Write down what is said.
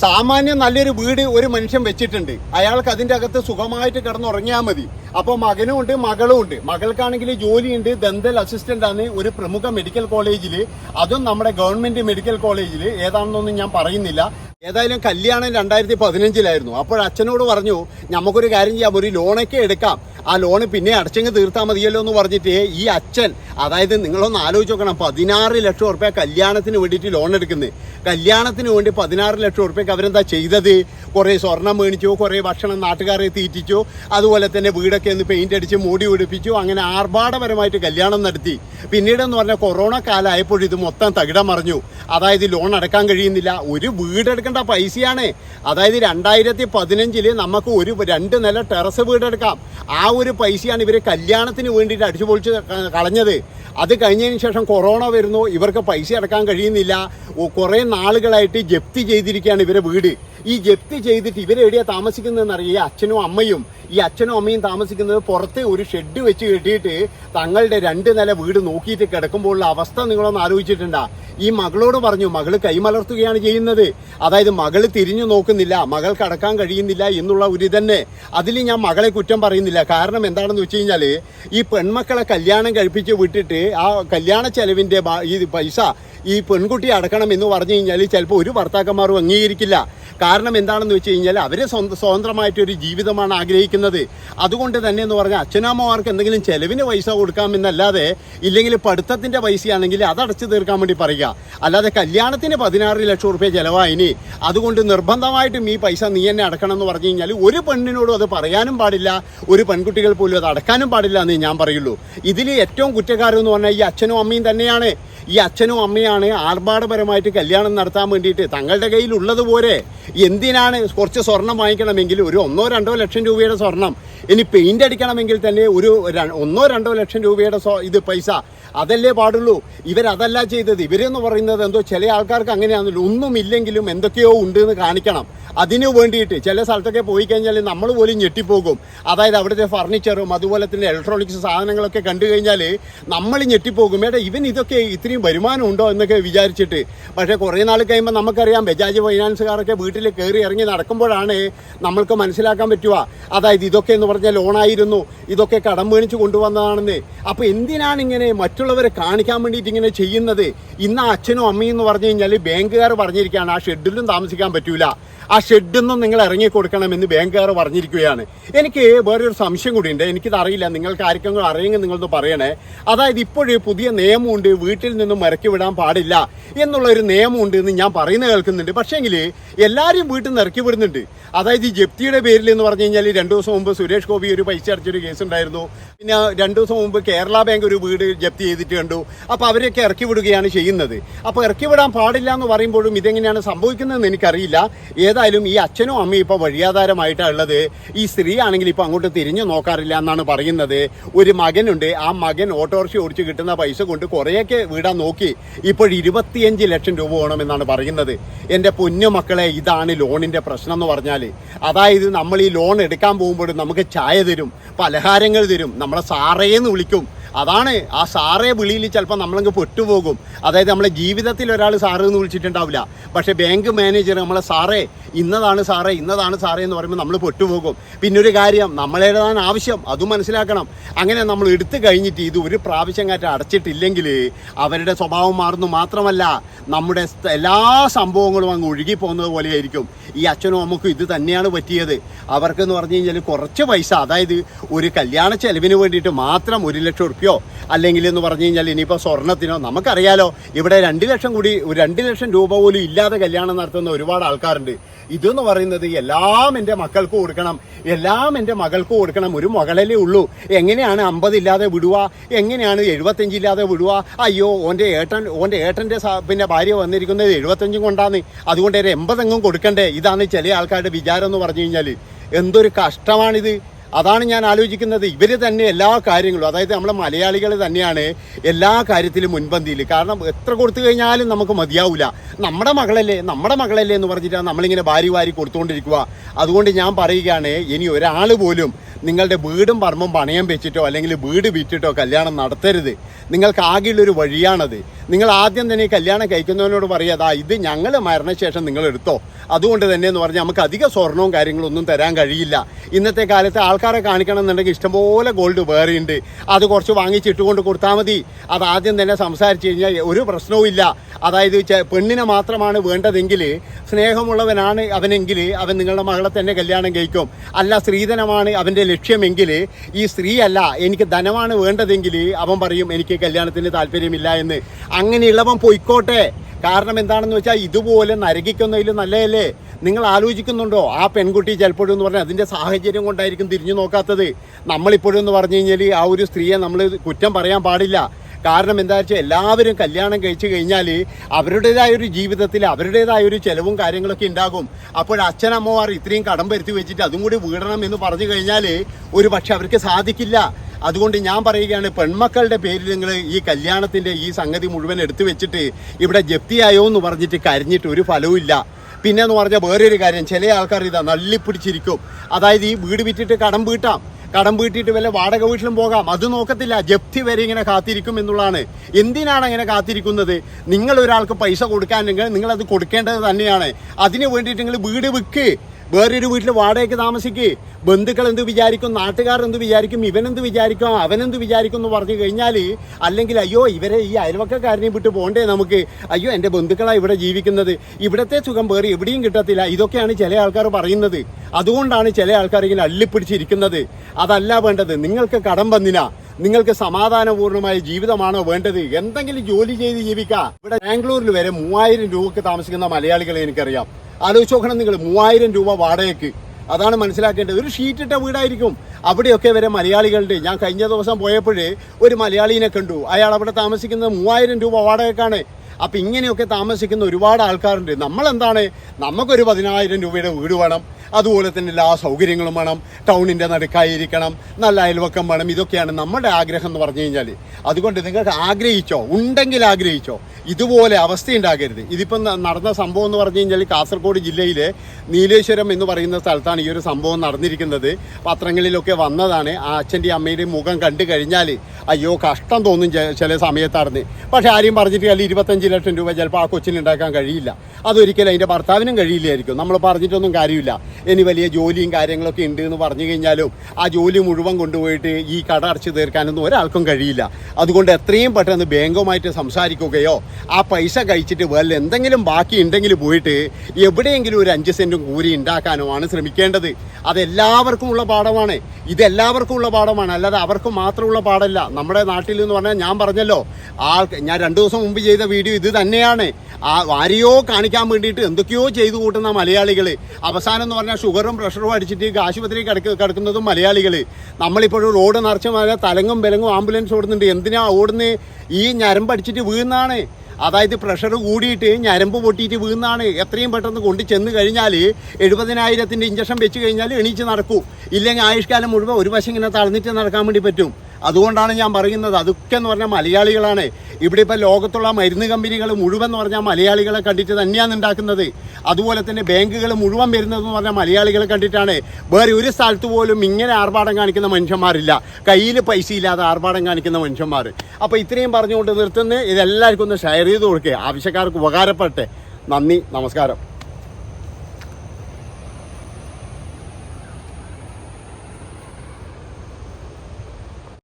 സാമാന്യം നല്ലൊരു വീട് ഒരു മനുഷ്യൻ വെച്ചിട്ടുണ്ട്. അയാൾക്ക് അതിന്റെ അകത്ത് സുഖമായിട്ട് കിടന്നുറങ്ങിയാൽ മതി. അപ്പോൾ മകനും ഉണ്ട് മകളും ഉണ്ട്. മകൾക്കാണെങ്കിൽ ജോലിയുണ്ട് ദന്തൽ അസിസ്റ്റന്റ് ആണ് ഒരു പ്രമുഖ മെഡിക്കൽ കോളേജിൽ അതും നമ്മുടെ ഗവൺമെന്റ് മെഡിക്കൽ കോളേജിൽ ഏതാണെന്നൊന്നും ഞാൻ പറയുന്നില്ല. ഏതായാലും കല്യാണം രണ്ടായിരത്തി പതിനഞ്ചിലായിരുന്നു അപ്പോൾ അച്ഛനോട് പറഞ്ഞു നമുക്കൊരു കാര്യം ചെയ്യാം. ഒരു ലോണൊക്കെ എടുക്കാം. ആ ലോണ് പിന്നെ അടച്ചെങ്കിൽ തീർത്താൽ മതിയല്ലോ എന്ന് പറഞ്ഞിട്ട് ഈ അച്ഛൻ അതായത് നിങ്ങളൊന്ന് ആലോചിച്ച് നോക്കണം. പതിനാറ് ലക്ഷം ഉറുപ്പ്യ കല്യാണത്തിന് വേണ്ടിയിട്ട് ലോൺ എടുക്കുന്നത് കല്യാണത്തിന് വേണ്ടി പതിനാറ് ലക്ഷം ഉറുപ്പ്യക്ക് അവരെന്താ ചെയ്തത്? കുറേ സ്വർണം മേടിച്ചു കുറേ ഭക്ഷണം നാട്ടുകാരെ തീറ്റിച്ചു അതുപോലെ തന്നെ വീടൊക്കെ ഒന്ന് പെയിന്റ് അടിച്ച് മൂടി പിടിപ്പിച്ചു അങ്ങനെ ആർഭാടപരമായിട്ട് കല്യാണം നടത്തി. പിന്നീട് എന്ന് പറഞ്ഞാൽ കൊറോണ കാലമായപ്പോൾ ഇത് മൊത്തം തകിടം മറിഞ്ഞു. അതായത് ലോൺ അടക്കാൻ കഴിയുന്നില്ല. ഒരു വീടെടുക്കേണ്ട പൈസയാണ്. അതായത് രണ്ടായിരത്തി പതിനഞ്ചിൽ നമുക്ക് ഒരു രണ്ട് നില ടെറസ് വീടെടുക്കാം. ആ ഒരു പൈസയാണ് ഇവർ കല്യാണത്തിന് വേണ്ടിയിട്ട് അടിച്ചു പൊളിച്ച് കളഞ്ഞത്. അത് കഴിഞ്ഞതിന് ശേഷം കൊറോണ വരുന്നു. ഇവർക്ക് പൈസ അടക്കാൻ കഴിയുന്നില്ല. കുറേ നാളുകളായിട്ട് ജപ്തി ചെയ്തിരിക്കുകയാണ് ഇവരെ വീട്. ഈ ജപ്തി ചെയ്തിട്ട് ഇവരെവിടെയാണ് താമസിക്കുന്നതെന്ന് അറിയുക ഈ അച്ഛനും അമ്മയും. ഈ അച്ഛനും അമ്മയും താമസിക്കുന്നത് പുറത്തെ ഒരു ഷെഡ് വെച്ച് കെട്ടിയിട്ട് തങ്ങളുടെ രണ്ട് നില വീട് നോക്കിയിട്ട് കിടക്കുമ്പോഴുള്ള അവസ്ഥ നിങ്ങളൊന്ന് ആലോചിച്ചിട്ടുണ്ടാ. ഈ മകളോട് പറഞ്ഞു മകൾ കൈമലർത്തുകയാണ് ചെയ്യുന്നത്. അതായത് മകൾ തിരിഞ്ഞു നോക്കുന്നില്ല മകൾക്ക് അടക്കാൻ കഴിയുന്നില്ല എന്നുള്ള ഒരു തന്നെ അതിൽ ഞാൻ മകളെ കുറ്റം പറയുന്നില്ല. കാരണം എന്താണെന്ന് വെച്ച് കഴിഞ്ഞാൽ ഈ പെൺമക്കളെ കല്യാണം കഴിപ്പിച്ച് വിട്ടിട്ട് ആ കല്യാണ ചെലവിന്റെ ഈ പൈസ ഈ പെൺകുട്ടി അടക്കണം എന്ന് പറഞ്ഞു കഴിഞ്ഞാൽ ചിലപ്പോൾ ഒരു ഭർത്താക്കന്മാരും അംഗീകരിക്കില്ല. കാരണം എന്താണെന്ന് വെച്ച് കഴിഞ്ഞാൽ അവർ സ്വതന്ത്രമായിട്ടൊരു ജീവിതമാണ് ആഗ്രഹിക്കുന്നത്. അതുകൊണ്ട് തന്നെ എന്ന് പറഞ്ഞാൽ അച്ഛനമ്മമാർക്ക് എന്തെങ്കിലും ചെലവിന് പൈസ കൊടുക്കാമെന്നല്ലാതെ ഇല്ലെങ്കിൽ പഠിത്തത്തിന്റെ പൈസയാണെങ്കിൽ അത് അടച്ചു തീർക്കാൻ വേണ്ടി പറയുക. അല്ലാതെ കല്യാണത്തിന് പതിനാറ് ലക്ഷം റുപ്യ ചിലവായിനി. അതുകൊണ്ട് നിർബന്ധമായിട്ടും ഈ പൈസ നീ എന്നെ അടക്കണം എന്ന് പറഞ്ഞു കഴിഞ്ഞാൽ ഒരു പെണ്ണിനോടും അത് പറയാനും പാടില്ല. ഒരു പെൺകുട്ടികൾ പോലും അത് അടക്കാനും പാടില്ല എന്ന് ഞാൻ പറയുള്ളൂ. ഇതിൽ ഏറ്റവും കുറ്റക്കാരെന്ന് പറഞ്ഞാൽ ഈ അച്ഛനും അമ്മയും തന്നെയാണ്. ഈ അച്ഛനും അമ്മയാണ് ആർഭാടപരമായിട്ട് കല്യാണം നടത്താൻ വേണ്ടിയിട്ട് തങ്ങളുടെ കയ്യിൽ ഉള്ളതുപോലെ എന്തിനാണ് കുറച്ച് സ്വർണം വാങ്ങിക്കണമെങ്കിൽ ഒരു ഒന്നോ രണ്ടോ ലക്ഷം രൂപയുടെ സ്വർണം ഇനി പെയിന്റ് അടിക്കണമെങ്കിൽ തന്നെ ഒരു ഒന്നോ രണ്ടോ ലക്ഷം രൂപയുടെ ഇത് പൈസ. അതല്ലേ പാടുള്ളൂ. ഇവരതല്ല ചെയ്തത്. ഇവരെന്ന് പറയുന്നത് എന്തോ ചില ആൾക്കാർക്ക് അങ്ങനെയാണല്ലോ. ഒന്നുമില്ലെങ്കിലും എന്തൊക്കെയോ ഉണ്ട് എന്ന് കാണിക്കണം. അതിനു വേണ്ടിയിട്ട് ചില സ്ഥലത്തൊക്കെ പോയി കഴിഞ്ഞാൽ നമ്മൾ പോലും ഞെട്ടിപ്പോകും. അതായത് അവിടുത്തെ ഫർണിച്ചറും അതുപോലെ തന്നെ ഇലക്ട്രോണിക്സ് സാധനങ്ങളൊക്കെ കണ്ടു കഴിഞ്ഞാൽ നമ്മൾ ഞെട്ടിപ്പോകും. ഏട്ടാ ഇവൻ ഇതൊക്കെ ഇത്രയും വരുമാനം ഉണ്ടോ എന്നൊക്കെ വിചാരിച്ചിട്ട്. പക്ഷേ കുറേ നാൾ കഴിയുമ്പോൾ നമുക്കറിയാം ബജാജ് ഫൈനാൻസുകാരൊക്കെ വീട്ടിൽ കയറി ഇറങ്ങി നടക്കുമ്പോഴാണ് നമ്മൾക്ക് മനസ്സിലാക്കാൻ പറ്റുക. അതായത് ഇതൊക്കെ എന്ന് പറഞ്ഞാൽ ലോണായിരുന്നു. ഇതൊക്കെ കടം മേടിച്ച് കൊണ്ടുവന്നതാണെന്ന്. അപ്പോൾ എന്തിനാണ് ഇങ്ങനെ മറ്റുള്ളവരെ കാണിക്കാൻ വേണ്ടിയിട്ട് ഇങ്ങനെ ചെയ്യുന്നത്? ഇന്ന് അച്ഛനും അമ്മയും എന്ന് പറഞ്ഞു കഴിഞ്ഞാൽ ബാങ്കുകാർ പറഞ്ഞിരിക്കുകയാണ് ആ ഷെഡിലും താമസിക്കാൻ പറ്റൂല. ആ ഷെഡിൽ നിങ്ങൾ ഇറങ്ങി കൊടുക്കണമെന്ന് ബാങ്കുകാർ പറഞ്ഞിരിക്കുകയാണ്. എനിക്ക് വേറൊരു സംശയം കൂടിയുണ്ട്. എനിക്കിത് അറിയില്ല നിങ്ങൾക്ക് ആർക്കെങ്കിലും അറിയെങ്കിൽ നിങ്ങളൊന്ന് പറയണേ. അതായത് ഇപ്പോഴേ പുതിയ നിയമമുണ്ട്. വീട്ടിൽ നിന്നും ഇറക്കി വിടാൻ പാടില്ല എന്നുള്ള ഒരു നിയമമുണ്ട് എന്ന് ഞാൻ പറയുന്നത് കേൾക്കുന്നുണ്ട്. പക്ഷേങ്കിൽ എല്ലാവരും വീട്ടിൽ നിന്ന് ഇറക്കി വിടുന്നുണ്ട്. അതായത് ഈ ജപ്തിയുടെ പേരിൽ എന്ന് പറഞ്ഞു കഴിഞ്ഞാൽ രണ്ടു ദിവസം മുമ്പ് സുരേഷ് ഗോപി ഒരു പൈസ അടച്ചൊരു കേസ് ഉണ്ടായിരുന്നു പിന്നെ രണ്ടു ദിവസം മുമ്പ് കേരള ബാങ്ക് ഒരു വീട് ജപ്തി ചെയ്തിട്ട് കണ്ടു. അപ്പോൾ അവരെയൊക്കെ ഇറക്കി വിടുകയാണ് ചെയ്യുന്നത്. അപ്പോൾ ഇറക്കി വിടാൻ പാടില്ല എന്ന് പറയുമ്പോഴും ഇതെങ്ങനെയാണ് സംഭവിക്കുന്നതെന്ന് എനിക്കറിയില്ല. ഏതായാലും ഈ അച്ഛനും അമ്മയും ഇപ്പോൾ വഴിയാധാരമായിട്ടാണ് ഉള്ളത്. ഈ സ്ത്രീ ആണെങ്കിൽ ഇപ്പോൾ അങ്ങോട്ട് തിരിഞ്ഞു നോക്കാറില്ല എന്നാണ് പറയുന്നത്. ഒരു മകനുണ്ട്. ആ മകൻ ഓട്ടോറിക്ഷ ഓടിച്ച് കിട്ടുന്ന പൈസ കൊണ്ട് കുറേയൊക്കെ വീടാൻ നോക്കി ഇപ്പോൾ ഇരുപത്തിയഞ്ച് ലക്ഷം രൂപ വേണമെന്നാണ് പറയുന്നത്. എന്റെ പൊന്നു മക്കളെ ഇതാണ് ലോണിന്റെ പ്രശ്നം എന്ന് പറഞ്ഞാൽ അതായത് നമ്മൾ ഈ ലോൺ എടുക്കാൻ പോകുമ്പോഴും നമുക്ക് ചായ തരും പലഹാരങ്ങൾ തരും നമ്മളെ സാറേന്ന് വിളിക്കും. അതാണ് ആ സാറേ വിളിയിൽ ചിലപ്പോൾ നമ്മളങ്ങ് പെട്ടുപോകും. അതായത് നമ്മളെ ജീവിതത്തിൽ ഒരാൾ സാറ് എന്ന് വിളിച്ചിട്ടുണ്ടാവില്ല. പക്ഷേ ബാങ്ക് മാനേജർ നമ്മളെ സാറേ ഇന്നതാണ് സാറേ ഇന്നതാണ് സാറേ എന്ന് പറയുമ്പോൾ നമ്മൾ പെട്ടുപോകും. പിന്നെ ഒരു കാര്യം നമ്മളേതാണ് ആവശ്യം അതും മനസ്സിലാക്കണം. അങ്ങനെ നമ്മൾ എടുത്തു കഴിഞ്ഞിട്ട് ഇത് ഒരു പ്രാവശ്യം കാറ്റ് അടച്ചിട്ടില്ലെങ്കിൽ അവരുടെ സ്വഭാവം മാറുന്നു മാത്രമല്ല നമ്മുടെ എല്ലാ സംഭവങ്ങളും അങ്ങ് ഒഴുകി പോകുന്നത് പോലെയായിരിക്കും. ഈ അച്ഛനും അമ്മക്കും ഇത് തന്നെയാണ് പറ്റിയത്. അവർക്കെന്ന് പറഞ്ഞു കഴിഞ്ഞാൽ കുറച്ച് പൈസ അതായത് ഒരു കല്യാണ ചെലവിന് വേണ്ടിയിട്ട് മാത്രം ഒരു ലക്ഷം ഉറുപ്പ്യോ അല്ലെങ്കിൽ എന്ന് പറഞ്ഞു കഴിഞ്ഞാൽ ഇനിയിപ്പോൾ സ്വർണത്തിനോ നമുക്കറിയാലോ ഇവിടെ രണ്ട് ലക്ഷം കൂടി ഒരു രണ്ട് ലക്ഷം രൂപ പോലും ഇല്ലാതെ കല്യാണം നടത്തുന്ന ഒരുപാട് ആൾക്കാരുണ്ട്. ഇതെന്ന് പറയുന്നത് എല്ലാം എന്റെ മക്കൾക്ക് കൊടുക്കണം എല്ലാം എന്റെ മകൾക്ക് കൊടുക്കണം ഒരു മകളല്ലേ ഉള്ളൂ. എങ്ങനെയാണ് അമ്പതില്ലാതെ വിടുക? എങ്ങനെയാണ് എഴുപത്തഞ്ചില്ലാതെ വിടുക? അയ്യോ ഓന്റെ ഏട്ടൻ ഓന്റെ ഏട്ടന്റെ പിന്നെ ഭാര്യ വന്നിരിക്കുന്നത് എഴുപത്തഞ്ചും കൊണ്ടാന്ന്. അതുകൊണ്ട് ഒരു എൺപതെങ്ങും കൊടുക്കണ്ടേ? ഇതാണ് ചില ആൾക്കാരുടെ വിചാരം എന്ന് പറഞ്ഞു കഴിഞ്ഞാൽ എന്തൊരു കഷ്ടമാണിത്. അതാണ് ഞാൻ ആലോചിക്കുന്നത്. ഇവർ തന്നെ എല്ലാ കാര്യങ്ങളും അതായത് നമ്മളെ മലയാളികൾ തന്നെയാണ് എല്ലാ കാര്യത്തിലും മുൻപന്തിയിൽ. കാരണം എത്ര കൊടുത്തു കഴിഞ്ഞാലും നമുക്ക് മതിയാവില്ല നമ്മുടെ മകളല്ലേ നമ്മുടെ മകളല്ലേ എന്ന് പറഞ്ഞിട്ടാണ് നമ്മളിങ്ങനെ വാരി വാരി കൊടുത്തുകൊണ്ടിരിക്കുക. അതുകൊണ്ട് ഞാൻ പറയുകയാണ് ഇനി ഒരാൾ പോലും നിങ്ങളുടെ വീടും പറമ്പും പണയം വെച്ചിട്ടോ അല്ലെങ്കിൽ വീട് വിറ്റിട്ടോ കല്യാണം നടത്തരുത്. നിങ്ങൾക്ക് ആകെയുള്ളൊരു വഴിയാണത്. നിങ്ങൾ ആദ്യം തന്നെ കല്യാണം കഴിക്കുന്നവനോട് പറയാതാ ഇത് ഞങ്ങൾ മരണശേഷം നിങ്ങൾ എടുത്തോ? അതുകൊണ്ട് തന്നെ എന്ന് പറഞ്ഞാൽ നമുക്ക് അധിക സ്വർണവും കാര്യങ്ങളും ഒന്നും തരാൻ കഴിയില്ല. ഇന്നത്തെ കാലത്ത് ആൾക്കാരെ കാണിക്കണം എന്നുണ്ടെങ്കിൽ ഇഷ്ടംപോലെ ഗോൾഡ് വേറെയുണ്ട് അത് കുറച്ച് വാങ്ങിച്ചിട്ട് കൊണ്ട് കൊടുത്താൽ മതി. അത് ആദ്യം തന്നെ സംസാരിച്ച് കഴിഞ്ഞാൽ ഒരു പ്രശ്നവും ഇല്ല. അതായത് പെണ്ണിനെ മാത്രമാണ് വേണ്ടതെങ്കിൽ സ്നേഹമുള്ളവനാണ് അവനെങ്കിൽ അവൻ നിങ്ങളുടെ മകളെ തന്നെ കല്യാണം കഴിക്കും. അല്ല സ്ത്രീധനമാണ് അവന്റെ ലക്ഷ്യമെങ്കിൽ ഈ സ്ത്രീ അല്ല എനിക്ക് ധനമാണ് വേണ്ടതെങ്കിൽ അവൻ പറയും എനിക്ക് കല്യാണത്തിന് താല്പര്യമില്ല എന്ന്. അങ്ങനെയുള്ളവൻ പൊയ്ക്കോട്ടെ. കാരണം എന്താണെന്ന് വെച്ചാൽ ഇതുപോലെ നരകിക്കുന്നതിൽ നല്ലതല്ലേ? നിങ്ങൾ ആലോചിക്കുന്നുണ്ടോ? ആ പെൺകുട്ടി ചിലപ്പോഴും എന്ന് പറഞ്ഞാൽ അതിന്റെ സാഹചര്യം കൊണ്ടായിരിക്കും തിരിഞ്ഞു നോക്കാത്തത്. നമ്മളിപ്പോഴും എന്ന് പറഞ്ഞു കഴിഞ്ഞാൽ ആ ഒരു സ്ത്രീയെ നമ്മൾ കുറ്റം പറയാൻ പാടില്ല. കാരണം എന്താ വെച്ചാൽ എല്ലാവരും കല്യാണം കഴിച്ചു കഴിഞ്ഞാൽ അവരുടേതായ ഒരു ജീവിതത്തിൽ അവരുടേതായ ഒരു ചിലവും കാര്യങ്ങളൊക്കെ ഉണ്ടാകും. അപ്പോൾ അച്ഛനമ്മമാർ ഇത്രയും കടം വരുത്തി വെച്ചിട്ട് അതും കൂടി വീടണം എന്ന് പറഞ്ഞു കഴിഞ്ഞാൽ ഒരു അവർക്ക് സാധിക്കില്ല. അതുകൊണ്ട് ഞാൻ പറയുകയാണ് പെൺമക്കളുടെ പേരിൽ നിങ്ങൾ ഈ കല്യാണത്തിന്റെ ഈ സംഗതി മുഴുവൻ എടുത്തു വെച്ചിട്ട് ഇവിടെ ജപ്തിയായോ എന്ന് പറഞ്ഞിട്ട് കരഞ്ഞിട്ട് ഒരു ഫലവും ഇല്ല. പിന്നെ എന്ന് പറഞ്ഞാൽ വേറൊരു കാര്യം ചില ആൾക്കാർ ഇതാ നള്ളിപ്പിടിച്ചിരിക്കും. അതായത് ഈ വീട് വിറ്റിട്ട് കടം വീട്ടാം. കടം വീട്ടിയിട്ട് വല്ല വാടക വീട്ടിലും പോകാം. അത് നോക്കത്തില്ല. ജപ്തി വരെ ഇങ്ങനെ കാത്തിരിക്കും എന്നുള്ളതാണ്. എന്തിനാണ് അങ്ങനെ കാത്തിരിക്കുന്നത്? നിങ്ങൾ ഒരാൾക്ക് പൈസ കൊടുക്കാനെങ്കിൽ നിങ്ങൾ അത് കൊടുക്കേണ്ടത് തന്നെയാണ്. അതിന് വേണ്ടിയിട്ട് നിങ്ങൾ വീട് വിൽക്ക് വേറൊരു വീട്ടിൽ വാടകയ്ക്ക് താമസിക്ക്. ബന്ധുക്കൾ എന്ത് വിചാരിക്കും? നാട്ടുകാർ എന്ത് വിചാരിക്കും? ഇവനെന്ത് വിചാരിക്കും? അവനെന്ത് വിചാരിക്കും എന്ന് പറഞ്ഞു കഴിഞ്ഞാൽ അല്ലെങ്കിൽ അയ്യോ ഇവരെ ഈ അയൽവക്കക്കാരനെയും വിട്ട് പോകണ്ടേ നമുക്ക്? അയ്യോ എന്റെ ബന്ധുക്കളാണ് ഇവിടെ ജീവിക്കുന്നത്. ഇവിടത്തെ സുഖം വേറെ എവിടെയും കിട്ടത്തില്ല. ഇതൊക്കെയാണ് ചില ആൾക്കാർ പറയുന്നത്. അതുകൊണ്ടാണ് ചില ആൾക്കാർ ഇങ്ങനെ അള്ളിപ്പിടിച്ചിരിക്കുന്നത്. അതല്ല വേണ്ടത്. നിങ്ങൾക്ക് കടം വന്നില്ല നിങ്ങൾക്ക് സമാധാനപൂർണമായ ജീവിതമാണോ വേണ്ടത്? എന്തെങ്കിലും ജോലി ചെയ്ത് ജീവിക്കാം. ഇവിടെ ബാംഗ്ലൂരിൽ വരെ മൂവായിരം രൂപക്ക് താമസിക്കുന്ന മലയാളികളെ എനിക്കറിയാം. ആലോചിച്ച് നോക്കണം നിങ്ങൾ മൂവായിരം രൂപ വാടകയ്ക്ക്. അതാണ് മനസ്സിലാക്കേണ്ടത്. ഒരു ഷീറ്റിട്ട വീടായിരിക്കും. അവിടെയൊക്കെ വരെ മലയാളികളുടെ ഞാൻ കഴിഞ്ഞ ദിവസം പോയപ്പോഴേ ഒരു മലയാളീനെ കണ്ടു. അയാൾ അവിടെ താമസിക്കുന്നത് മൂവായിരം രൂപ വാടകയ്ക്കാണ്. അപ്പം ഇങ്ങനെയൊക്കെ താമസിക്കുന്ന ഒരുപാട് ആൾക്കാരുണ്ട്. നമ്മളെന്താണ്? നമുക്കൊരു പതിനായിരം രൂപയുടെ വീട് വേണം. അതുപോലെ തന്നെ എല്ലാ സൗകര്യങ്ങളും വേണം. ടൗണിന്റെ നടുക്കായിരിക്കണം. നല്ല അയൽവക്കം വേണം. ഇതൊക്കെയാണ് നമ്മുടെ ആഗ്രഹം എന്ന് പറഞ്ഞു കഴിഞ്ഞാൽ അതുകൊണ്ട് നിങ്ങൾക്ക് ആഗ്രഹിച്ചോ ഉണ്ടെങ്കിൽ ആഗ്രഹിച്ചോ ഇതുപോലെ അവസ്ഥയുണ്ടാകരുത്. ഇതിപ്പം ന- നടന്ന സംഭവം എന്ന് പറഞ്ഞു കഴിഞ്ഞാൽ കാസർഗോഡ് ജില്ലയിലെ നീലേശ്വരം എന്ന് പറയുന്ന സ്ഥലത്താണ് ഈ ഒരു സംഭവം നടന്നിരിക്കുന്നത്. പത്രങ്ങളിലൊക്കെ വന്നതാണ്. ആ അച്ഛന്റെയും അമ്മയുടെയും മുഖം കണ്ടു കഴിഞ്ഞാൽ അയ്യോ കഷ്ടം തോന്നും ചില സമയത്താർന്ന് പക്ഷേ ആരെയും പറഞ്ഞിട്ട് അല്ലെങ്കിൽ ഇരുപത്തഞ്ച് ലക്ഷം രൂപ ചിലപ്പോൾ ആ കൊച്ചിന് ഉണ്ടാക്കാൻ കഴിയില്ല. അതൊരിക്കലും അതിന്റെ ഭർത്താവിനും കഴിയില്ലായിരിക്കും. നമ്മൾ പറഞ്ഞിട്ടൊന്നും കാര്യമില്ല. ഇനി വലിയ ജോലിയും കാര്യങ്ങളൊക്കെ ഉണ്ട് എന്ന് പറഞ്ഞു കഴിഞ്ഞാലും ആ ജോലി മുഴുവൻ കൊണ്ടുപോയിട്ട് ഈ കട അടച്ചു തീർക്കാനൊന്നും ഒരാൾക്കും കഴിയില്ല. അതുകൊണ്ട് എത്രയും പെട്ടെന്ന് ബാങ്കുമായിട്ട് സംസാരിക്കുകയോ ആ പൈസ കഴിച്ചിട്ട് വല്ല എന്തെങ്കിലും ബാക്കി ഉണ്ടെങ്കിൽ പോയിട്ട് എവിടെയെങ്കിലും ഒരു അഞ്ച് സെന്റും കൂലി ആണ് ശ്രമിക്കേണ്ടത്. അതെല്ലാവർക്കും ഉള്ള പാഠമാണ്. ഇതെല്ലാവർക്കും ഉള്ള പാഠമാണ്. അല്ലാതെ അവർക്ക് മാത്രമുള്ള പാഠമല്ല നമ്മുടെ നാട്ടിൽ എന്ന് പറഞ്ഞാൽ ഞാൻ പറഞ്ഞല്ലോ ആൾ ഞാൻ രണ്ടു ദിവസം മുമ്പ് ചെയ്ത വീഡിയോ ഇത് തന്നെയാണ്. ആ ആരെയോ കാണിക്കാൻ വേണ്ടിയിട്ട് എന്തൊക്കെയോ ചെയ്തു കൂട്ടുന്ന മലയാളികൾ അവസാനം എന്ന് പറഞ്ഞാൽ ഷുഗറും പ്രഷറും അടിച്ചിട്ട് ആശുപത്രി കിടക്ക കിടക്കുന്നതും മലയാളികൾ നമ്മളിപ്പോഴും റോഡ് നിറച്ച മഴ തലങ്ങും വിലങ്ങും ആംബുലൻസ് ഓടുന്നുണ്ട്. എന്തിനാ ഓടുന്നത് ഈ ഞരമ്പ് അടിച്ചിട്ട് വീഴുന്നതാണ്. അതായത് പ്രഷർ കൂടിയിട്ട് ഞരമ്പ് പൊട്ടിയിട്ട് വീഴുന്നതാണ്. എത്രയും പെട്ടെന്ന് കൊണ്ട് ചെന്ന് കഴിഞ്ഞാൽ എഴുപതിനായിരത്തിന്റെ ഇഞ്ചക്ഷൻ വെച്ച് കഴിഞ്ഞാൽ എണീച്ച് നടക്കൂ. ഇല്ലെങ്കിൽ ആയുഷ്കാലം മുഴുവൻ ഒരു വശം ഇങ്ങനെ തളർന്നിട്ട് നടക്കാൻ വേണ്ടി പറ്റും. അതുകൊണ്ടാണ് ഞാൻ പറയുന്നത്. അതൊക്കെ എന്ന് പറഞ്ഞാൽ മലയാളികളാണ്. ഇവിടെ ഇപ്പോൾ ലോകത്തുള്ള മരുന്ന് കമ്പനികൾ മുഴുവൻ എന്ന് പറഞ്ഞാൽ മലയാളികളെ കണ്ടിട്ട് തന്നെയാണ് ഉണ്ടാക്കുന്നത്. അതുപോലെ തന്നെ ബാങ്കുകൾ മുഴുവൻ വരുന്നതെന്ന് പറഞ്ഞാൽ മലയാളികളെ കണ്ടിട്ടാണ്. വേറെ ഒരു സ്ഥലത്ത് പോലും ഇങ്ങനെ ആർഭാടം കാണിക്കുന്ന മനുഷ്യന്മാരില്ല. കയ്യിൽ പൈസ ഇല്ലാതെ ആർഭാടം കാണിക്കുന്ന മനുഷ്യന്മാർ അപ്പോൾ ഇത്രയും പറഞ്ഞുകൊണ്ട് നിർത്തുന്നത് ഇതെല്ലാവർക്കും ഒന്ന് ഷെയർ ചെയ്ത് കൊടുക്കുക ആവശ്യക്കാർക്ക് ഉപകാരപ്പെട്ടെ നന്ദി നമസ്കാരം.